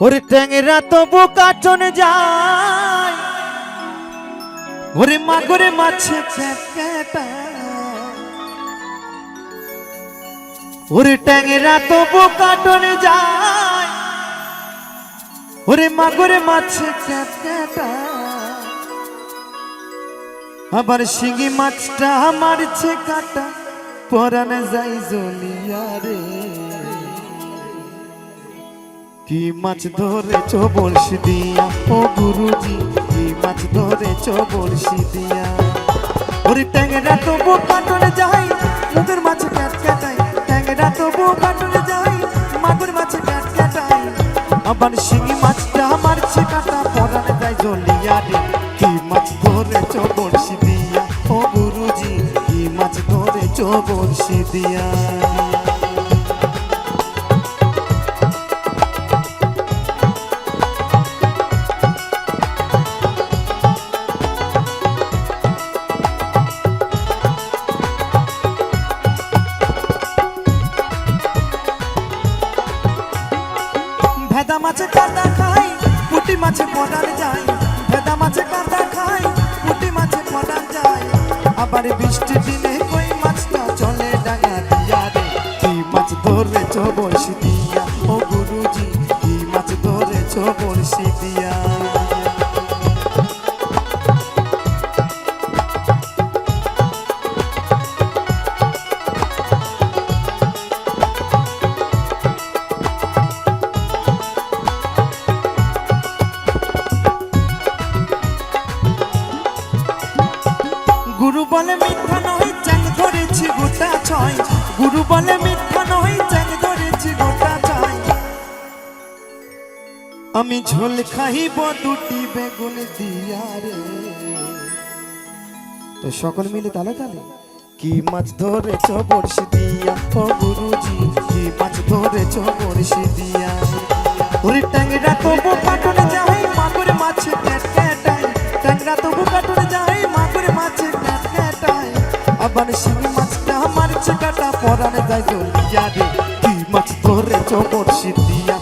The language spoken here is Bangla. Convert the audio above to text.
ওরে ট্যাংরা তবু কাটনে যায়। ওরে মাগুরে মাছে ওরে ট্যাংরা তবু কাটনে যায়। ওরে মাগুরে মাছে আবার শিঙি মাছটা মারছে কাটা। পরানে যাই জলিয়া রে। কি মাছ ধরেছ বলছি দিয়া? ও গুরুজি, কি মাছ ধরেছ বলছি দিয়া? ওরে ট্যাংরা তবু কাটনে যাই মুখের মাছে ক্যাট কাটাই ট্যাংরা তবু কাটনে যাই মাগুর মাছে ক্যাট কাটাই আবার শিঙি মাছটা মারছে কাটা পরানে যাই জলিয়া রে কি মাছ ধরেছ বলছি দিয়া? ও গুরুজি, কি মাছ ধরেছ বলছি দিয়া? ভেদা মাছে কাদা খাই, পুটি মাছে পড়ার যাই। ভেদা মাছে কাদা খাই, পুটি মাছে পড়ার যাই। আবার বৃষ্টির দিনে কই মাছটা চলে ডাঙা দিয়া রে। কি মাছ ধরেছ বলছি দিয়া? ও গুরু বলে মিথ্যা নয়, চ্যাং ধরেছি গোটা ছয়। গুরু বলে মিথ্যা নয়, চ্যাং ধরেছি গোটা ছয়। আমি ঝোল খাইব দুটি বেগুন দিয়া রে। তো সকল মিলে তালে তালে, কি মাছ ধরেছ বড়শি দিয়া? ও গুরুজি, কি মাছ ধরেছ বড়শি দিয়া? ওরে ট্যাংরা তবু কাটনে যাই, মাগুর মাছ ট্যাংরা তবু কাটনে যাই। আবার শিঙি মাছটা মারছে কাটা পরানে যায় জলিয়া রে কি মাছ ধরে বড়শি দিয়া?